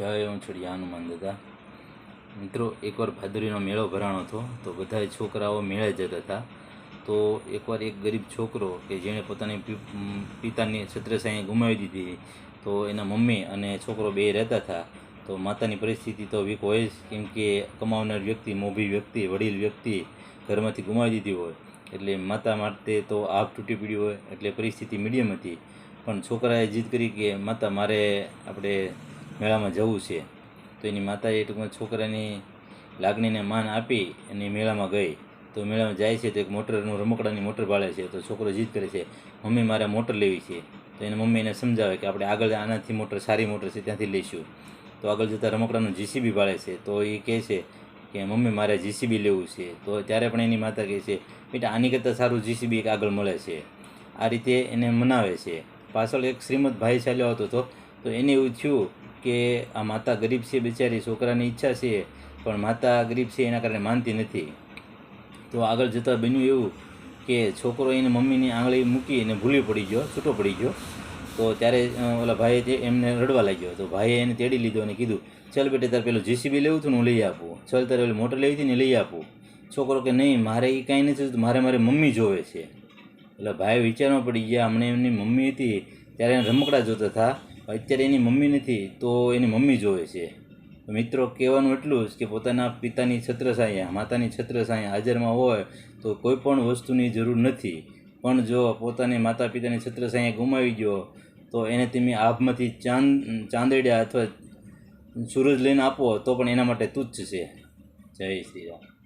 જય ઉંછડિયા હનુમાન દાદા મિત્રો, એકવાર ભાદરીનો મેળો ભરાણો હતો, તો બધા છોકરાઓ મેળે જતા હતા. તો એકવાર એક ગરીબ છોકરો કે જેણે પોતાની પિતાની છત્રસાઈ ગુમાવી દીધી, તો એના મમ્મી અને છોકરો બે રહેતા હતા. તો માતાની પરિસ્થિતિ તો વીક હોય જ, કેમ કે કમાવનાર વ્યક્તિ, મોભી વ્યક્તિ, વડીલ વ્યક્તિ ઘરમાંથી ગુમાવી દીધી હોય. એટલે માતા માટે તો આગ તૂટી પડ્યું હોય, એટલે પરિસ્થિતિ મીડિયમ હતી. પણ છોકરાએ જીદ કરી કે માતા, મારે આપણે મેળામાં જવું છે. તો એની માતાએ ટૂંકમાં છોકરાની લાગણીને માન આપી અને મેળામાં ગઈ. તો મેળામાં જાય છે તો એક મોટરનું રમકડાની મોટર બાળે છે. તો છોકરો જીદ કરે છે, મમ્મી, મારે મોટર લેવી છે. તો એને મમ્મી એને સમજાવે કે આપણે આગળ આનાથી મોટર, સારી મોટર છે, ત્યાંથી લઈશું. તો આગળ જતાં રમકડાનું જીસીબી બાળે છે. તો એ કહે છે કે, મમ્મી, મારે જીસીબી લેવું છે. તો ત્યારે પણ એની માતા કહે છે, બેટા, આની કરતાં સારું જીસીબી એક આગળ મળે છે. આ રીતે એને મનાવે છે. પાછળ એક શ્રીમદ ભાઈ ચાલ્યો હતો તો એને એવું થયું કે આ માતા ગરીબ છે, બિચારી છોકરાની ઈચ્છા છે, પણ માતા ગરીબ છે, એના કારણે માનતી નથી. તો આગળ જતાં બન્યું એવું કે છોકરો એને મમ્મીની આંગળી મૂકી અને ભૂલી પડી ગયો, છૂટો પડી ગયો. તો ત્યારે ઓલા ભાઈએ તે એમને રડવા લાગ્યો. તો ભાઈએ એને તેડી લીધો અને કીધું, ચાલ બેટા, તારે પેલું જીસીબી લેવું હતું ને હું લઈ આપું. ચાલ, તારે ઓલી મોટર લેવી હતી ને લઈ આપું. છોકરો કે, નહીં, મારે એ કાંઈ નથી મારે મારી મમ્મી જોવે છે. એટલે ભાઈ વિચારમાં પડી ગયા, હમણાં એમની મમ્મી હતી, ત્યારે એને રમકડા જોતા હતા. અત્યારે એની મમ્મી નથી, તો એની મમ્મી જોવે છે. મિત્રો કહેવાનું એટલું જ કે પોતાના પિતાની છત્રછાયા, માતાની છત્રછાયા હાજરમાં હોય તો કોઈ પણ વસ્તુની જરૂર નથી. પણ જો પોતાની માતા પિતાની છત્રછાયા ગુમાવી ગયો તો એને તમે આભમાંથી ચાંદ ચાંદડિયા અથવા સૂરજ લઈને આપો તો પણ એના માટે તુચ્છ છે. જય શ્રી રામ.